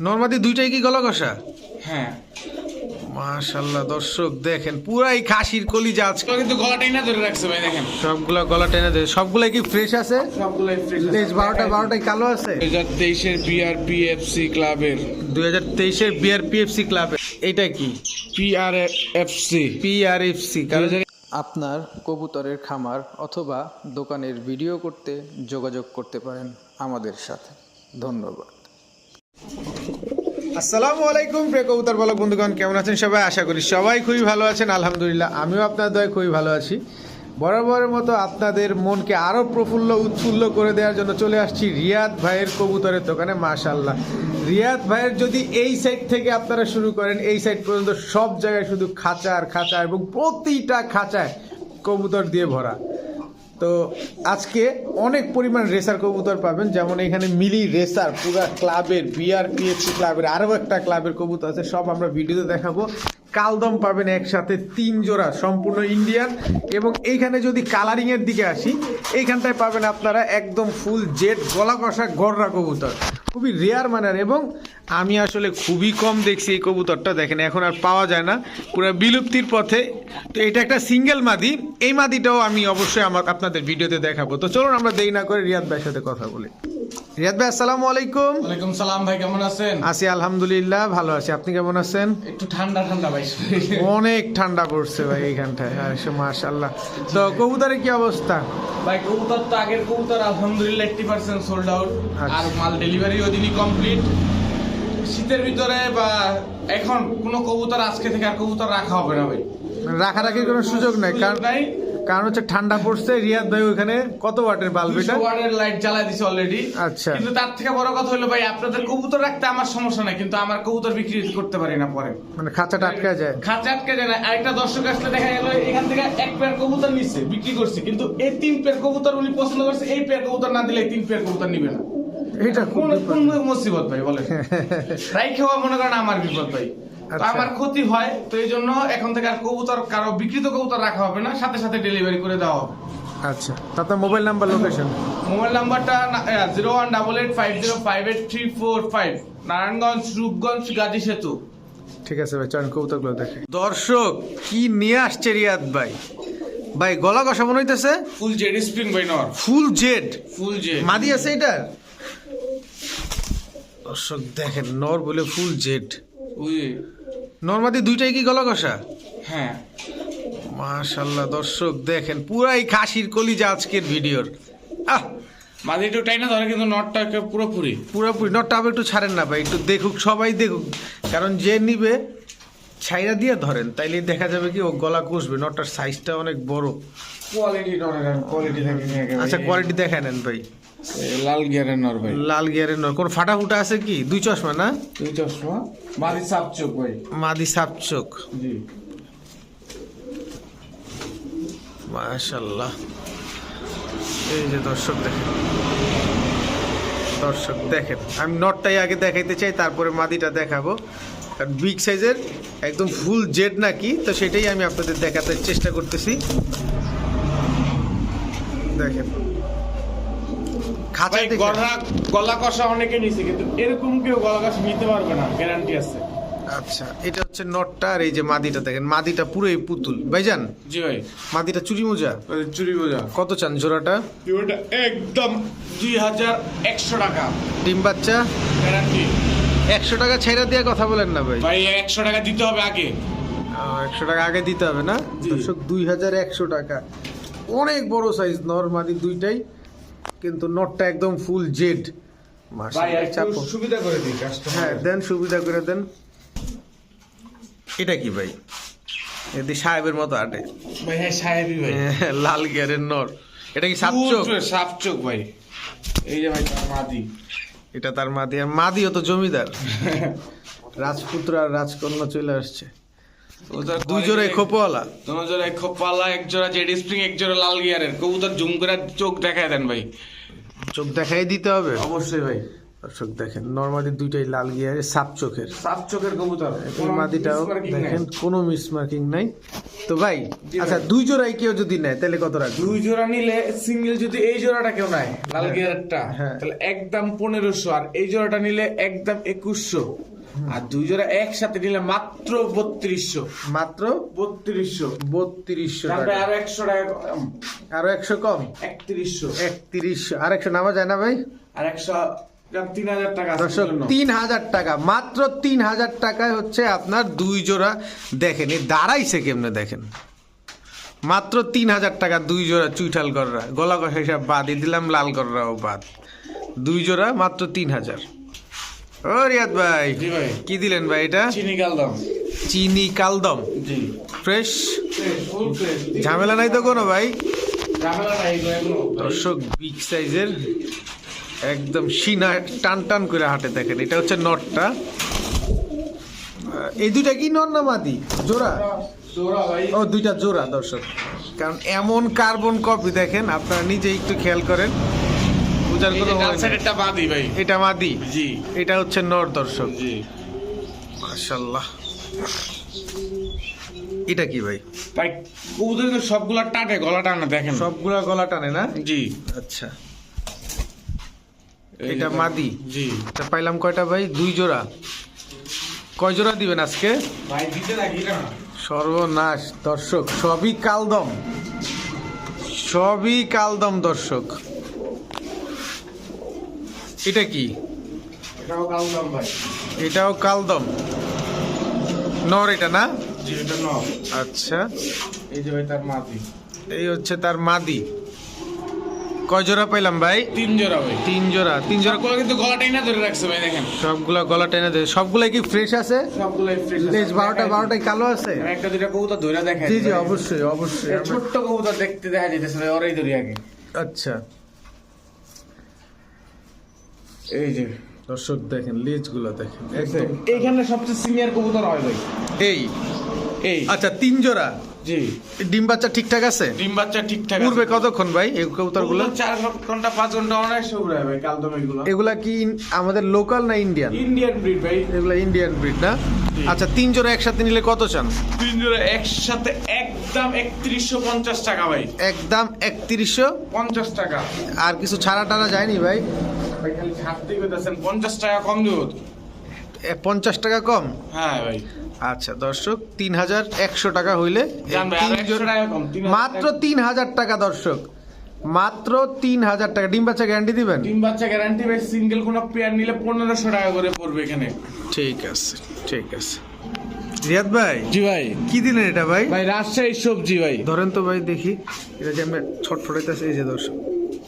নর্মাদি দুইটাই কি গলা কষা হ্যাঁ। মাশাল্লাহ দর্শক দেখেন পুরাই খাসির কলিজা আজকে। কিন্তু গলাটাই না ধরে রাখছে ভাই দেখেন। সবগুলা গলা টেনে দেয় সবগুলাই কি ফ্রেশ আছে? সবগুলাই ফ্রেশ তেইশ বারোটা বারোটাই কালো আছে? দুই হাজার তেইশের বিআরপি এফসি ক্লাবের দুই হাজার তেইশের বিআরপিএফসি ক্লাবে এটা কি? পিআরএফসি পিআরএফসি আপনার কবুতরের খামার অথবা দোকানের ভিডিও করতে যোগাযোগ করতে পারেন আমাদের সাথে। ধন্যবাদ। আসসালামু আলাইকুম প্রিয় কবুতর বালক বন্ধুগণ, কেমন আছেন সবাই? আশা করি সবাই খুবই ভালো আছেন, আলহামদুলিল্লাহ। আমিও আপনার দয় খুবই ভালো আছি। বরাবরের মতো আপনাদের মনকে আরও প্রফুল্ল, উৎফুল্ল করে দেওয়ার জন্য চলে আসছি রিয়াদ ভাইয়ের কবুতরের দোকানে মাশাল্লাহ রিয়াদ ভাইয়ের যদি এই সাইড থেকে আপনারা শুরু করেন, এই সাইড পর্যন্ত সব জায়গায় শুধু খাঁচা আর খাঁচা এবং প্রতিটা খাঁচায় কবুতর দিয়ে ভরা। তো আজকে অনেক পরিমাণ রেসার কবুতর পাবেন। যেমন এখানে মিলি রেসার, পুরো ক্লাবের বিআরপিএসসি ক্লাবের আরও একটা ক্লাবের কবুতর আছে, সব আমরা ভিডিওতে দেখাবো। কালদম পাবেন একসাথে তিন জোড়া, সম্পূর্ণ ইন্ডিয়ান। এবং এইখানে যদি কালারিংয়ের দিকে আসি, এইখানটায় পাবেন আপনারা একদম ফুল জেড গলা কষা গররা কবুতর। খুবই রেয়ার মানের এবং আমি আসলে খুবই কম দেখছি এই কবুতরটা দেখেন এখন আর পাওয়া যায় না। পুরো বিলুপ্তির পথে। তো এটা একটা সিঙ্গেল মাদি। এই মাদিটাও আমি অবশ্যই আমার আপনাদের ভিডিওতে দেখাবো। তো চলুন আমরা দেরি না করে রিয়াদ ভাইয়ের সাথে কথা বলি। রিয়াদ ভাই আসসালামু আলাইকুম। ওয়ালাইকুম সালাম ভাই কেমন আছেন? আছি আলহামদুলিল্লাহ ভালো আছি। আপনি কেমন আছেন? একটু ঠান্ডা ঠান্ডা ভাই। অনেক ঠান্ডা পড়ছে ভাই এইখানটায়। মাশাল্লাহ তো কবুতরের কি অবস্থা? ভাই কবুতর তো আগের কবুতর আলহামদুলিল্লাহ এইটটি পার্সেন্ট সোল্ড আউট। আর মাল ডেলিভারি ওদিনই কমপ্লিট শীতের ভিতরে বা এখন কোনো কবুতর আজকে থেকে আর কবুতর রাখা হবে না ভাই। রাখারাখির কোনো সুযোগ নাই কারণ নাই। কারণ হচ্ছে ঠান্ডা পড়ছে রিয়াদ ভাই ওখানে কত ওয়াটের বাল্ব এটা? ওয়াটের লাইট জ্বালাই দিছে অলরেডি আচ্ছা। কিন্তু তার থেকে বড় কথা হলো ভাই আপনাদের কবুতর রাখতে আমার সমস্যা নাই কিন্তু আমার কবুতর বিক্রি করতে পারি না পরে। মানে খাঁচাটা আটকা যায়। খাঁচা আটকে যায় না। আরেকটা দর্শক আসলে দেখা গেল এখান থেকে এক পেয়ার কবুতর নিচ্ছে বিক্রি করছে। কিন্তু এই তিন পেয়ার কবুতর উনি পছন্দ করছে এই পেয়ার কবুতর না দিলে এই তিন পেয়ার কবুতর নিবে না। এটা কোন কোন মুসিবত ভাই বলে রাই খাওয়া মনে করেন আমার বিপদ ভাই। তো আচ্ছা। আমার ক্ষতি হয় তো এই জন্য এখন থেকে আর কবুতর কারও বিকৃত কবুতর রাখা হবে না সাথে সাথে ডেলিভারি করে দেওয়া হবে। আচ্ছা। তারপর মোবাইল নাম্বার লোকেশন মোবাইল নাম্বারটা zero one double eight five zero five eight three four five Narayanganj Rupganj Gazi সেতু। ঠিক আছে ভাই চয়ন কবুতরগুলো দেখে। দর্শক কি নিয়ে আসছে রিয়াদ ভাই? ভাই গলা কষা মনে হইতেছে ফুল জেড স্প্রিং ভাই নর। ফুল জেড ফুল জেড মাদি আছে এটা? দর্শক দেখেন নর বলে ফুল জেড ওই নর্মাদি দুইটাই কি গলা কষা হ্যাঁ। মাশাল্লাহ দর্শক দেখেন পুরাই খাসির কলিজা আজকের ভিডিওর। আহ! মাঝে একটু টাই না ধরে কিন্তু নটটা একে পুরোপুরি। পুরোপুরি নটটা আবার একটু ছাড়েন না ভাই একটু দেখুক সবাই দেখুক। কারণ যে নিবে ছাইরা দিয়ে ধরেন তাইলে দেখা যাবে কি ও গলা কষবে নটটার সাইজটা অনেক বড়। Quality quality. আচ্ছা কোয়ালিটি দেখা নেন ভাই। লাল গিয়ারের নর ভাই। লাল গিয়ারের নর। কোনো ফাটা ফুটা আছে কি? দুই চশমা না? দুই চশমা। মাঝে সাপ চোখ ভাই। মাদি সাপ চোখ। জি। মাশাল্লাহ। এই যে দর্শক দেখেন। দর্শক দেখেন। আমি নটটাই আগে দেখাইতে চাই তারপরে মাদিটা দেখাবো। কারণ বিগ সাইজের একদম ফুল জেড নাকি তো সেটাই আমি আপনাদের দেখাতে চেষ্টা করতেছি। দেখেন। গলা গলা কষা অনেকে নিছে কিন্তু এরকম কেউ গলা কষা নিতে পারবে না গ্যারান্টি আছে। আচ্ছা এটা হচ্ছে নটটা আর এই যে মাদিটা দেখেন মাদিটা পুরোই পুতুল। ভাইজান জি ভাই। মাদিটা চুরি মোজা? চুরি বোঝা কত চান জোড়াটা? একদম দুই হাজার একশো টাকা। ডিম বাচ্চা? গ্যারান্টি একশো টাকা ছেড়ে দিয়ে কথা বলেন না ভাই। ভাই একশো টাকা দিতে হবে আগে। একশো টাকা আগে দিতে হবে না। দর্শক দুই হাজার একশো টাকা। অনেক বড় সাইজ নর্মাদি দুইটাই। কিন্তু নটটা একদম ফুল জেড সুবিধা করে দিই হ্যাঁ দেন সুবিধা করে দেন। এটা কি ভাই? এদি সাহেবের মতো আটে। ভাই হ্যাঁ সাহেবি ভাই। লাল গিয়ারের নর। এটা কি সাপচোক পুরো সাপ চোখ ভাই। এই যে ভাই তার মাদি। এটা তার মাদি আর মাদিও তো জমিদার। রাজপুত্র আর রাজকন্যা চলে আসছে। দুই জোড়াই খোপওয়ালা। তোমার জোড়া এক এক জোড়া জেড স্প্রিং এক জোড়া লাল গিয়ারের। কবুতর জুম করে চোখ দেখায় দেন ভাই। চোখ দেখাই দিতে হবে? অবশ্যই ভাই। দর্শক দেখেন নর্মালি দুইটাই লাল গিয়ারে সাপ চোখের। সাত চোখের কবুতর। এই মাদিটাও নাই। দেখেন কোনো মিস মার্কিং নাই। তো ভাই আচ্ছা দুই জোড়াই কেউ যদি নেয় তাহলে কত রাখবে দুই জোড়া নিলে সিঙ্গেল যদি এই জোড়াটা কেউ নাই লাল গিয়ারটা হ্যাঁ। তাহলে একদম পনেরোশো আর এই জোড়াটা নিলে একদম একুশশো। আর দুই জোড়া একসাথে নিলে মাত্র বত্রিশশো। মাত্র বত্রিশশো। বত্রিশশো আরও একশো টাকা আরও একশো কম? একত্রিশশো। একত্রিশশো। আর একশো নামা যায় না ভাই? আর একশো তিন হাজার টাকা। মাত্র তিন হাজার টাকায় হচ্ছে আপনার দুই জোড়া দেখেন। এই দাঁড়াইছে কেমনে দেখেন? মাত্র তিন হাজার টাকা দুই জোড়া চুইঠাল কররা। গলা কষা হিসাব বাদই দিলাম লাল কররাও বাদ। দুই জোড়া মাত্র তিন হাজার। ও রিয়াদ ভাই। কি দিলেন ভাই এটা? চিনি গাল দাম চিনি কালদম। জি। ফ্রেশ? ঝামেলা নাই তো কোনো ভাই? দর্শক বিগ সাইজের একদম সিনা টান টান করে হাঁটে দেখেন। এটা হচ্ছে নটটা। এই দুইটা কি নর না মাদি? জোড়া? জোড়া ও দুইটা জোড়া দর্শক। কারণ এমন কার্বন কপি দেখেন আপনারা নিজে একটু খেয়াল করেন। ভয় নেই। সাইডেরটা বাদি ভাই। এটা মাদি জি। এটা হচ্ছে নর দর্শক। জি। মাশাল্লাহ এটা কি ভাই? ভাই কবুতর কিন্তু সবগুলা টাটে গলা টানা দেখেন। সবগুলা গলা টানে না? জি। আচ্ছা। এটা মাদি? জি। এটা পাইলাম কয়টা ভাই? দুই জোড়া। কয় জোড়া দিবেন আজকে? ভাই দিতে থাকি না। সর্বনাশ। দর্শক সবই কালদম। সবই কালদম দর্শক। এটা কি? এটাও কাল দাম ভাই। এটাও কালদম। নর এটা না? জি এটা ন আচ্ছা। এই যে তার মাদি। এই হচ্ছে তার মাদি। কয় জোড়া পাইলাম ভাই? তিন জোড়া ভাই। তিন জোড়া। তিন জোড়া সবগুলো কিন্তু গলাটাই না ধরে রাখছে ভাই দেখেন। সবগুলা গলা টেনে দেয় সবগুলাই কি ফ্রেশ আছে? সবগুলো ফ্রেশ লেজ বারোটা বারোটাই কালো আছে? একটা দুইটা কবুতর ধরে দেখেন জি জি অবশ্যই অবশ্যই। ছোট্ট কবুতর দেখতে দেখা ভাই ওরাই ধরি আগে। আচ্ছা। এই যে দর্শক দেখেন লেজগুলো দেখেন এইখানে সবচেয়ে সিনিয়র কবুতর হয় ভাই। এই? এই। আচ্ছা তিন জোড়া? জি। ডিম বাচ্চা ঠিকঠাক আছে? ডিম বাচ্চা ঠিকঠাক উড়বে কতক্ষণ ভাই এই কবুতরগুলো চার ঘণ্টা পাঁচ ঘণ্টা অনায়াসে উড়ায় ভাই কালদম এগুলো এগুলা কি আমাদের লোকাল না ইন্ডিয়ান ইন্ডিয়ান ব্রিড ভাই। এগুলা ইন্ডিয়ান ব্রিড না? আচ্ছা তিন জোড়া একসাথে নিলে কত চান? তিন জোড়া একসাথে একদম একত্রিশশো পঞ্চাশ টাকা ভাই। একদম একত্রিশশো? পঞ্চাশ টাকা। আর কিছু ছাড়া টাড়া যায়নি ভাই? ভাই খালি পঞ্চাশ টাকা কম? দেবো পঞ্চাশ টাকা কম হ্যাঁ ভাই। আচ্ছা দর্শক তিন হাজার একশো টাকা হইলে মাত্র তিন হাজার টাকা দর্শক। মাত্র তিন হাজার টাকা। ডিম বাচ্চা গ্যারান্টি দিবেন? তিন বাচ্চা গ্যারান্টি ভাই সিঙ্গেল কোনো পেয়ার নিলে পনেরোশো টাকা করে পড়বে এখানে। ঠিক আছে ঠিক আছে। রিয়াদ ভাই জি ভাই। কি দিলেন এটা ভাই? ভাই রাজশাহী সবজি ভাই। ধরেন তো ভাই দেখি। এটা যে আমরা ছটফটাইতেছে এই যে দর্শক।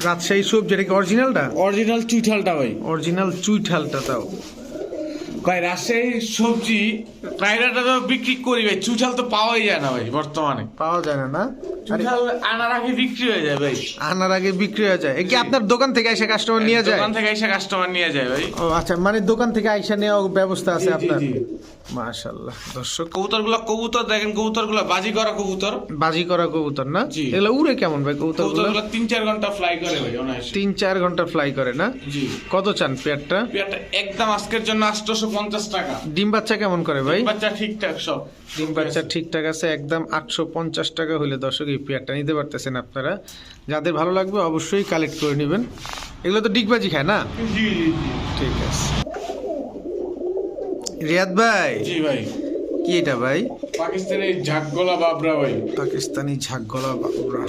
রাজশাহী সুপ যেটা কি অরিজিনালটা? অরিজিনাল চুইঠালটা ভাই। অরিজিনাল চুইঠালটা তাও ভাই রাজশাহী সবজি কায়রাটা তো বিক্রি করি ভাই চুইঠাল তো পাওয়াই যায় না ভাই বর্তমানে। পাওয়া যায় না না? আনার আগে বিক্রি হয়ে যায় ভাই। আনার আগে বিক্রি হয়ে যায়। কি আপনার দোকান থেকে এসে কাস্টমার নিয়ে যায়? দোকান থেকে এসে কাস্টমার নিয়ে যায় ভাই। ও আচ্ছা মানে দোকান থেকে আইসা নেওয়ার ব্যবস্থা আছে আপনার? জি। মাশাআল্লাহ দর্শক। কবুতর কবুতর দেখেন কবুতরগুলো বাজি করা কবুতর। বাজি করা কবুতর না? এগুলো উড়ে কেমন ভাই কবুতর কবুতরগুলো তিন চার ঘণ্টা ফ্লাই করে ভাই অনায়াসে। তিন চার ঘণ্টা ফ্লাই করে না? কত চান পেয়ারটা? পেয়ারটা একদম আজকের জন্য আটশোশো পঞ্চাশ টাকা। ডিম বাচ্চা কেমন করে ভাই? বাচ্চা ঠিকঠাক সব। ডিম বাচ্চা ঠিকঠাক আছে একদম আটশো পঞ্চাশ টাকা হলে দর্শক এই পেয়ারটা নিতে পারতেছেন আপনারা। যাদের ভালো লাগবে অবশ্যই কালেক্ট করে নেবেন। এগুলো তো ডিগবাজি খায় না? ঠিক আছে। রিয়াদ ভাই। জি ভাই। কি এটা ভাই? পাকিস্তানের ঝাকগোলা বাবরা ভাই। পাকিস্তানি ঝাকগলা বাবুরা।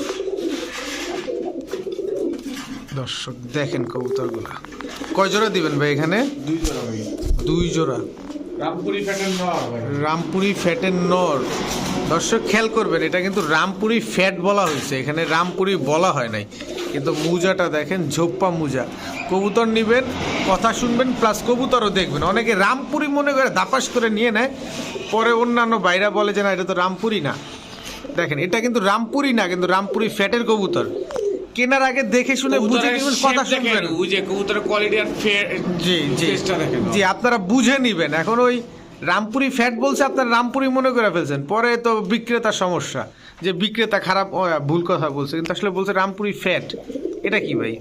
দর্শক দেখেন কবুতরগুলা। কয় জোড়া দিবেন ভাই এখানে? দুই জোড়া ভাই। দুই জোড়া। রামপুরি নয় ভাই। রামপুরি ফ্যাটের নর। দর্শক খেয়াল করবেন এটা কিন্তু রামপুরি ফ্যাট বলা হয়েছে। এখানে রামপুরি বলা হয় নাই। কিন্তু মুজাটা দেখেন ঝোপ্পা মুজা। কবুতর নিবেন কথা শুনবেন প্লাস কবুতরও দেখবেন। অনেকে রামপুরি মনে করে দাপাস করে নিয়ে নেয় পরে অন্যান্য বাইরা বলে যে না এটা তো রামপুরি না। দেখেন এটা কিন্তু রামপুরি না কিন্তু রামপুরি ফ্যাটের কবুতর। কেনার আগে দেখে শুনে বুঝে নিবেন কথা শুনবেন। কবুতরের কোয়ালিটি আর জি জি। দেখেন। জি আপনারা বুঝে নিবেন। এখন ওই রামপুরি ফ্যাট বলছে আপনার রামপুরি মনে করে ফেলছেন। পরে তো বিক্রেতার সমস্যা যে বিক্রেতা খারাপ ভুল কথা বলছে। কিন্তু আসলে বলছে রামপুরি ফ্যাট এটা কি ভাই?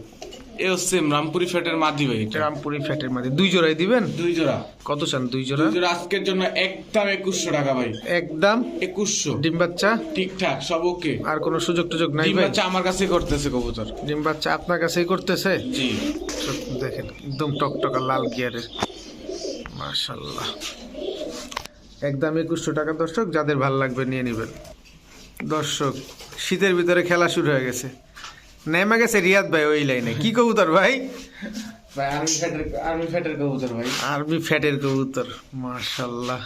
এ হচ্ছে রামপুরি ফ্যাটের মাদি ভাই এটা। রামপুরি ফ্যাটের মাঝে দুই জোড়াই দিবেন? দুই জোড়া। কত চান দুই জোড়া? দুই জোড়া আজকের জন্য একদম একুশশো টাকা ভাই। একদম? একুশশো। ডিম বাচ্চা? ঠিকঠাক সব ওকে। আর কোনো সুযোগ টুযোগ নাই ভাই? বাচ্চা আমার কাছে করতেছে কবুতর। ডিম বাচ্চা আপনার কাছেই করতেছে? জি। দেখেন একদম টকটকা লাল গিয়ারের মাশাল্লাহ একদম একুশশো টাকা দর্শক যাদের ভালো লাগবে নিয়ে নেবেন। দর্শক শীতের ভিতরে খেলা শুরু হয়ে গেছে। নেমে গেছে রিয়াদ ভাই ওই লাইনে। কি কবুতর ভাই? আর্মি ফ্যাটের আর্মি কবুতর ভাই। আরবি ফ্যাটের কবুতর মাশাল্লাহ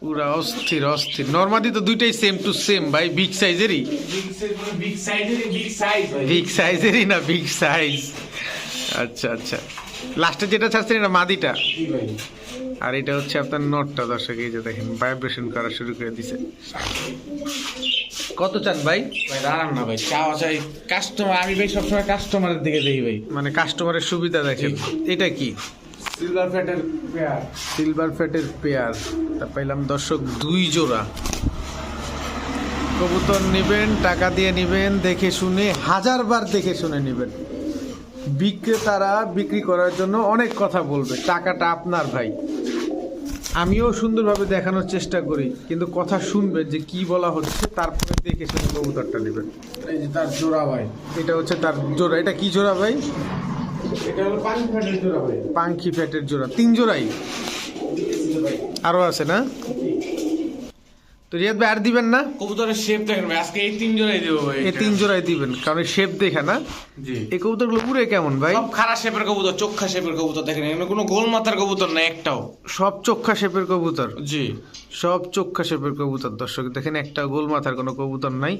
পুরা অস্থির অস্থির। নর্মালি তো দুইটাই সেম টু সেম ভাই বিগ সাইজেরই বিগ সাইজেরই না বিগ সাইজ আচ্ছা আচ্ছা। লাস্টে যেটা ছাড়ছেন এটা মাদিটা। আর এটা হচ্ছে আপনার নটটা দর্শক এই যে দেখেন ভাইব্রেশন করা শুরু করে দিছে। কত চান ভাই? ভাই দাঁড়ান না ভাই চাওয়া চাই। কাস্টমার আমি ভাই সবসময় কাস্টমারের দিকে দেখি ভাই। মানে কাস্টমারের সুবিধা দেখেন। এটা কি? সিলভার ফ্যাটের পেয়ার সিলভার ফ্যাটের পেয়ার তা পাইলাম দর্শক দুই জোড়া। কবুতর নেবেন টাকা দিয়ে নেবেন দেখে শুনে হাজারবার দেখে শুনে নেবেন। বিক্রেতারা বিক্রি করার জন্য অনেক কথা বলবে। টাকাটা আপনার ভাই। আমিও সুন্দরভাবে দেখানোর চেষ্টা করি কিন্তু কথা শুনবে যে কি বলা হচ্ছে তারপরে দেখে শুনে কবুতরটা নেবেন এই যে তার জোড়া ভাই এটা হচ্ছে তার জোড়া। এটা কি জোড়া ভাই? এটা হলো ফ্যাটের জোড়া ভাই। পাঙ্খি ফ্যাটের জোড়া। তিন জোড়াই? আরও আছে না? রিয়াদ ভাই আর দিবেন না কবুতরের শেপ দেখেন ভাই আজকে এই তিন জোড়াই দেবো ভাই এই তিন জোড়াই দিবেন কারণ শেপ দেখে না। জি। এই কবুতরগুলো উড়ে কেমন ভাই? সব খারাপ শেপের কবুতর চোখা শেপের কবুতর দেখেন এখানে কোনো গোল মাথার কবুতর না একটাও। সব চোখা শেপের কবুতর? জি। সব চোখা শেপের কবুতর দর্শক দেখেন একটা গোল মাথার কোনো কবুতর নাই।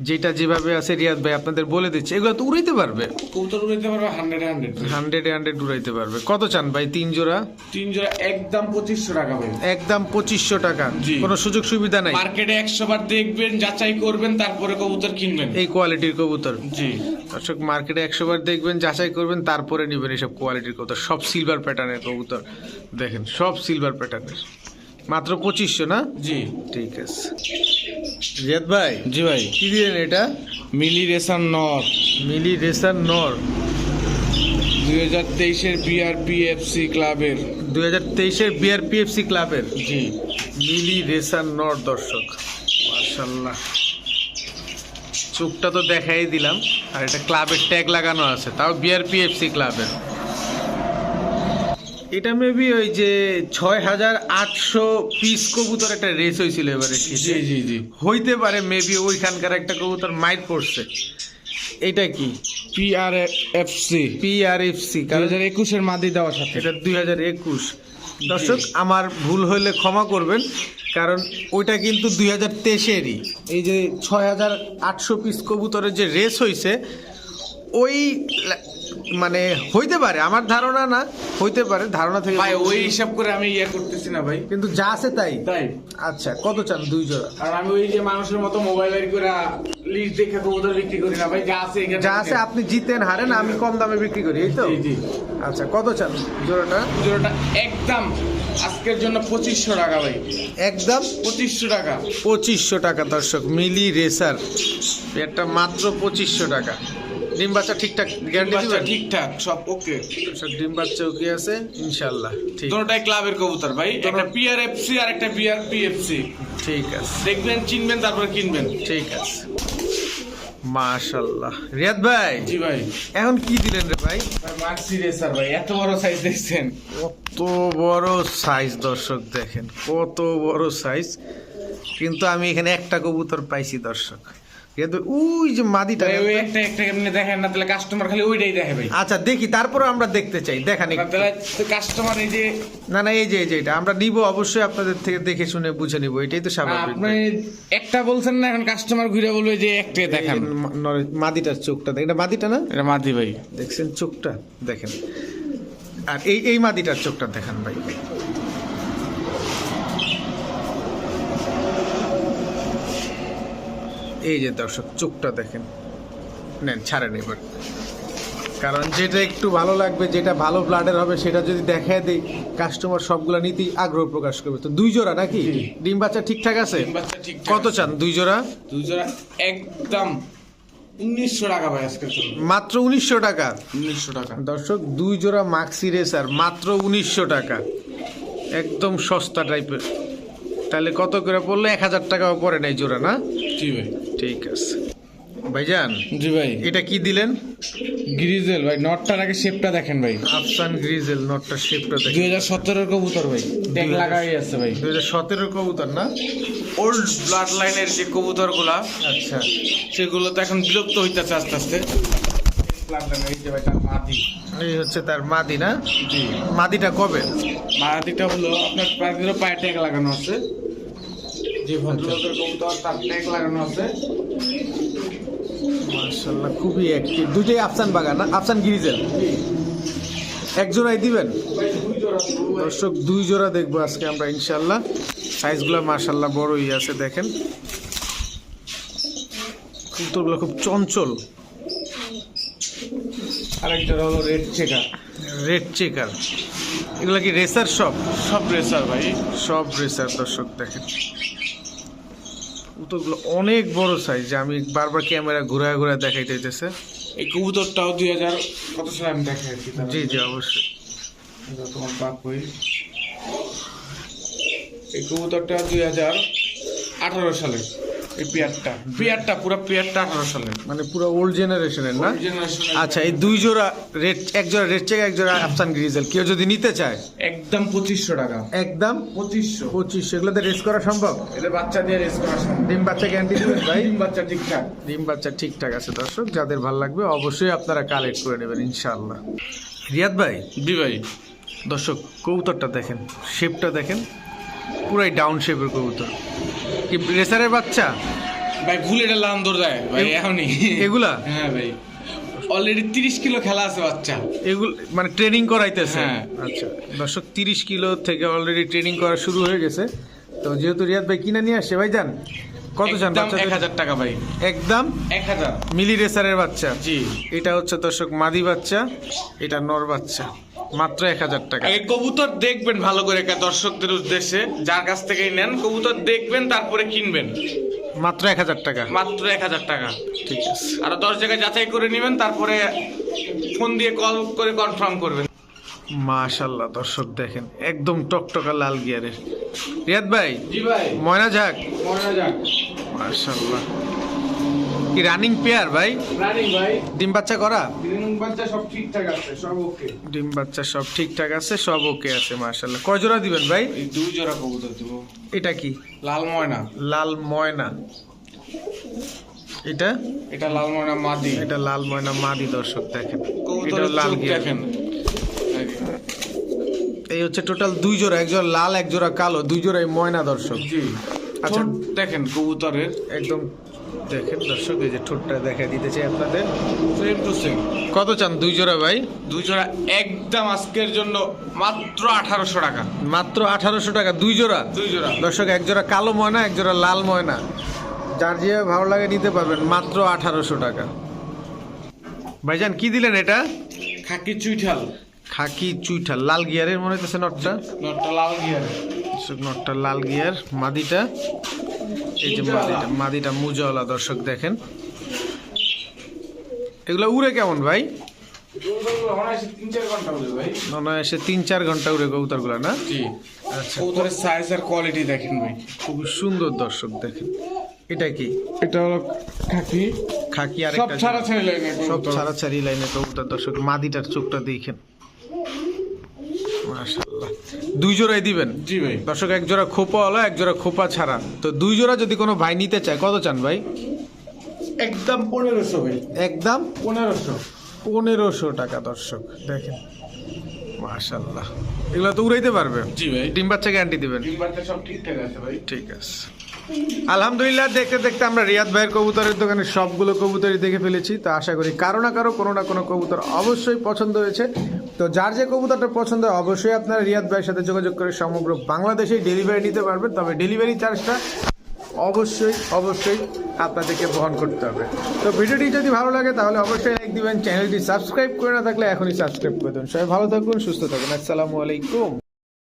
যেটা যেভাবে আছে রিয়াদ ভাই আপনাদের বলে দিচ্ছে এগুলো তো উড়াইতে পারবে। কবুতর উড়াইতে পারবে হান্ড্রেড হান্ড্রেড হান্ড্রেড হান্ড্রেড উড়াইতে পারবে। কত চান ভাই তিন জোড়া? তিন জোড়া একদম পঁচিশশো টাকা ভাই। একদম পঁচিশশো টাকা। কোনো সুযোগ সুবিধা নাই। মার্কেটে একশো বার দেখবেন যাচাই করবেন তারপরে কবুতর কিনবেন। এই কোয়ালিটির কবুতর। জি। দর্শক মার্কেটে একশো বার দেখবেন যাচাই করবেন তারপরে নেবেন এইসব কোয়ালিটির কবুতর। সব সিলভার প্যাটার্নের কবুতর। দেখেন সব সিলভার প্যাটার্নের মাত্র পঁচিশশো না? জি। ঠিক আছে। রিয়াদ ভাই জি ভাই। কি দিলেন এটা? মিলি রেসান নর। মিলি রেসার নর। দুই হাজার তেইশের বিআরপিএফসি ক্লাবের। দুই হাজার তেইশের বিআরপিএফসি ক্লাবের? জি। মিলি রেসার নর দর্শক। মার্শাল্লাহ চোখটা তো দেখাই দিলাম। আর এটা ক্লাবের ট্যাগ লাগানো আছে তাও বিআরপিএফসি ক্লাবের। এটা মেবি ওই যে ছয় হাজার আটশো পিস কবুতর একটা রেস হয়েছিল এবারে জি জি জি হইতে পারে মেবি ওইখানকার একটা কবুতর মাইট পড়ছে। এটা কি? পিআরএফসি পিআরএফসি দুই হাজার একুশের মাদি দেওয়ার সাথে। এটা দুই হাজার একুশ। দর্শক আমার ভুল হইলে ক্ষমা করবেন কারণ ওইটা কিন্তু দুই হাজার তেইশেরই। এই যে ছয় হাজার আটশো পিস কবুতরের যে রেস হয়েছে ওই মানে হইতে পারে আমার ধারণা না হইতে পারে ধারণা থেকে ভাই ওই হিসাব করে আমি ইয়ে করতেছি না ভাই। কিন্তু যা আছে তাই? তাই। আচ্ছা কত চান দুই জোড়া? আর আমি ওই যে মানুষের মতো মোবাইল আর করে লিস্ট দেখে কবুতর বিক্রি করি না ভাই যা আছে এখানে যা আছে আপনি জিতেন হারেন আমি কম দামে বিক্রি করি এই তো? জি, জি। আচ্ছা কত চান জোড়াটা? জোড়াটা একদম আজকের জন্য পঁচিশশো টাকা ভাই। একদম? পঁচিশশো টাকা। পঁচিশশো টাকা দর্শক মিলি রেসার। এটা মাত্র পঁচিশশো টাকা। ডিম বাচ্চা ঠিকঠাক গ্যারান্টি দিবেন? ঠিকঠাক সব ওকে দর্শক ডিম বাচ্চা কি আছে ইনশাল্লাহ ঠিক। দুটোটাই ক্লাবের কবুতর ভাই একটা পিআরএফসি আর একটা বিআরপিএফসি ঠিক আছে। দেখবেন চিনবেন তারপর কিনবেন। ঠিক আছে। মাশাল্লাহ রিয়াদ ভাই জি ভাই। এখন কি দিলেন রে ভাই? মার্সি রেসার ভাই এত বড় সাইজ দেখছেন। কত বড় সাইজ দর্শক দেখেন কত বড় সাইজ কিন্তু আমি এখানে একটা কবুতর পাইছি দর্শক। ভাই ওই যে মাদিটা ওই একটা একটা এমনি দেখেন না তাহলে কাস্টমার খালি ওইটাই দেখে ভাই আচ্ছা দেখি তারপরে আমরা দেখতে চাই। দেখান। তাহলে কাস্টমার এই যে না না এই যে এই যে এটা। আমরা নিব অবশ্যই আপনাদের থেকে দেখে শুনে বুঝে নিব। এটাই তো স্বাভাবিক। আপনি একটা বলছেন না এখন কাস্টমার ঘুরে বলবে যে একটা দেখান। মাদিটার চোখটা দেখ- এটা মাদিটা না? এটা মাদি ভাই। দেখছেন চোখটা? দেখেন। আর এই এই মাদিটার চোখটা দেখান ভাই। এই যে দর্শক চোখটা দেখেন। নেন ছাড়েন এবার। কারণ যেটা একটু ভালো লাগবে যেটা ভালো ব্লাডের হবে সেটা যদি দেখায় দেই কাস্টমার সবগুলো নিতেই আগ্রহ প্রকাশ করবে। তো দুই জোড়া নাকি? ডিম বাচ্চা ঠিকঠাক আছে? কত চান দুই জোড়া? দুই জোড়া একদম উনিশশো টাকা ভাই আজকে মাত্র উনিশশো টাকা? উনিশশো টাকা। দর্শক দুই জোড়া মাক্সি রেসার মাত্র উনিশশো টাকা। একদম সস্তা টাইপের তাহলে কত করে পড়ল? এক হাজার টাকাও পরে নাই জোড়া না? জি ভাই। ঠিক আছে ভাইজান জি ভাই। এটা কি দিলেন? গ্রিজেল ভাই নটটার আগে শেপটা দেখেন ভাই। আফসান গ্রিজেল নটটা শেপটা দুই দেখি হাজার সতেরোর কবুতর ভাই। ট্যাগ লাগাই আছে ভাই। দুই হাজার সতেরো কবুতর না? ওল্ড ব্লাড লাইনের যে কবুতরগুলা আচ্ছা। সেগুলো তো এখন বিলুপ্ত হইতেছে আস্তে আস্তে। এই ভাই তার মাদি এই হচ্ছে তার মাদি না? জি মাদিটা কবে? মাদিটা হলো আপনার পায়ের পায়ে ট্যাগ লাগানো আছে। যে ভদ্রলোকের কবুতর তার ট্যাগ লাগানো আছে। মার্শাল্লাহ খুবই অ্যাক্টিভ দুইটাই আফসান বাগান না? আফসান গ্রিজেল এক জোড়াই দিবেন? দর্শক দুই জোড়া দেখব আজকে আমরা ইনশাল্লাহ সাইজগুলো মার্শাল্লাহ বড়ই আছে দেখেন। কবুতরগুলো খুব চঞ্চল। আরেকটা হলো রেড চেকার রেড চেকার এগুলো কি রেসার সব সব রেসার ভাই। সব রেসার দর্শক দেখেন। কবুতরগুলো অনেক বড় সাইজ যে আমি বারবার ক্যামেরা ঘুরায় ঘুরায় দেখাই দিতেছে এই কবুতরটাও দুই হাজার কত সালে আমি দেখাই জি জি অবশ্যই। তোমার পাক হই এই কবুতরটা দুই হাজার আঠারো সালে। এই পেয়ারটা। পেয়ারটা পুরো পেয়ারটা আঠারো সালে মানে পুরো ওল্ড জেনারেশনের না? আচ্ছা এই দুই জোড়া রেড এক জোড়া রেড চেক এক জোড়া আফসান গ্রিজেল কেউ যদি নিতে চায়? একদম পঁচিশশো টাকা। একদম? পঁচিশশো। পঁচিশ এগুলোতে রেস করা সম্ভব? এদের বাচ্চা দিয়ে রেস করা সম্ভব। ডিম বাচ্চা গ্যারান্টি দেবেন ভাই? ডিম বাচ্চা ঠিকঠাক। ডিম বাচ্চা ঠিকঠাক আছে দর্শক যাদের ভালো লাগবে অবশ্যই আপনারা কালেক্ট করে নেবেন ইনশাআল্লাহ। রিয়াদ ভাই? জি ভাই। দর্শক কবুতরটা দেখেন শেপটা দেখেন পুরাই ডাউন শেপের কবুতর। কি রেসারের বাচ্চা? ভাই ভুল এটা দৌড় দেয় ভাই এখনই। এগুলা? হ্যাঁ ভাই। অলরেডি তিরিশ কিলো খেলা আছে বাচ্চা। এগুলো মানে ট্রেনিং করাইতেছে? হ্যাঁ। আচ্ছা দর্শক তিরিশ কিলো থেকে অলরেডি ট্রেনিং করা শুরু হয়ে গেছে। তো যেহেতু রিয়াদ ভাই কিনে নিয়ে আসছে ভাই যান কত চান একদম এক হাজার টাকা ভাই। একদম? এক হাজার। মিলি রেসারের বাচ্চা? জি। এটা হচ্ছে দর্শক মাদি বাচ্চা এটা নর বাচ্চা। মাত্র এক হাজার টাকা। আগে কবুতর দেখবেন ভালো করে দর্শকদের উদ্দেশ্যে। যার কাছ থেকেই নেন কবুতর দেখবেন তারপরে কিনবেন। মাত্র এক হাজার টাকা। মাত্র এক হাজার টাকা। ঠিক আছে। আর দশ জায়গায় যাচাই করে নেবেন তারপরে ফোন দিয়ে কল করে কনফার্ম করবেন। মাশাল্লাহ দর্শক দেখেন একদম টকটকা লাল গিয়ারের। রিয়াদ ভাই জি ভাই। ময়না ঝাক। মনে যাক মাশাল্লাহ কি রানিং পেয়ার ভাই? রানিং ভাই। ডিম বাচ্চা করা? গ্রিন বাচ্চা সব ঠিকঠাক আছে সব ওকে ডিম বাচ্চা সব ঠিকঠাক আছে সব ওকে আছে মাশাল্লাহ কয় জোড়া দিবেন ভাই? এই দুই জোড়া কবুতর দেবো। এটা কি? লাল ময়না। লাল ময়না। এটা? এটা লাল ময়না মাদি। এটা লাল ময়না মাদি দর্শক দেখেন। এটা লাল দেখেন। এই হচ্ছে টোটাল দুই জোড়া এক জোড়া লাল এক জোড়া কালো দুই জোড়াই ময়না দর্শক। জি। ঠোঁট দেখেন কবুতরের একদম দেখেন দর্শক এই যে ঠোঁটটা দেখা দিতে চাই আপনাদের। সেম টু সেম কত চান দুই জোড়া ভাই? দুই জোড়া একদম আজকের জন্য মাত্র আঠারোশো টাকা। মাত্র আঠারোশো টাকা দুই জোড়া? দুই জোড়া। দর্শক এক জোড়া কালো ময়না এক জোড়া লাল ময়না। যার যে ভালো লাগে নিতে পারবেন মাত্র আঠারোশো টাকা। ভাইজান কি দিলেন এটা? খাকি চুইঠাল। খাকি চুইঠা লাল গিয়ারের মনে হচ্ছে নটটা? নটটা লাল গিয়ার। নটটা লাল গিয়ার মাদিটা। এই যে মাদিটা মাদিটা মুজাওয়ালা দর্শক দেখেন। এগুলো উড়ে কেমন ভাই? তিন চার ঘণ্টা বলে ভাই। তিন চার ঘণ্টা উড়ে কবুতরগুলো না? আচ্ছা। কবুতরের সাইজ আর কোয়ালিটি দেখেন ভাই। খুবই সুন্দর দর্শক দেখেন। এটা কি? এটা হলো খাকি। খাকি সব আরেকটা ছাড়া ছেড়ে লাইনে সব ছাড়াছাড়ি লাইনে কবুতর দর্শক মাদিটার চোখটা দেখেন। মাশাআল্লাহ। দুই জোড়াই দিবেন? জি ভাই। দর্শক এক জোড়া খোপাওয়ালা এক জোড়া খোপা ছাড়া। তো দুই জোড়া যদি কোনো ভাই নিতে চায় কত চান ভাই? একদম পনেরোশো ভাই। একদম? পনেরোশো। পনেরোশো টাকা দর্শক দেখেন। মাশাল্লাহ এগুলো তো উড়াইতে পারবে? জি ভাই। ডিম বাচ্চা গ্যারান্টি দিবেন? ডিম বাচ্চা সব ঠিকঠাক আছে ভাই। ঠিক আছে। আলহামদুলিল্লাহ দেখতে দেখতে আমরা রিয়াদ ভাইয়ের কবুতরের দোকানে সবগুলো কবুতরই দেখে ফেলেছি। তো আশা করি কারও না কারও কোনো না কোনো কবুতর অবশ্যই পছন্দ হয়েছে। তো যার যে কবুতরটা পছন্দ হয়, অবশ্যই আপনারা রিয়াদ ভাইয়ের সাথে যোগাযোগ করে সমগ্র বাংলাদেশেই ডেলিভারি নিতে পারবেন। তবে ডেলিভারি চার্জটা অবশ্যই অবশ্যই আপনাদেরকে বহন করতে হবে। তো ভিডিওটি যদি ভালো লাগে, তাহলে অবশ্যই লাইক দিবেন। চ্যানেলটি সাবস্ক্রাইব করে না থাকলে এখনই সাবস্ক্রাইব করে দেবেন। সবাই ভালো থাকুন, সুস্থ থাকুন। আসসালামু আলাইকুম।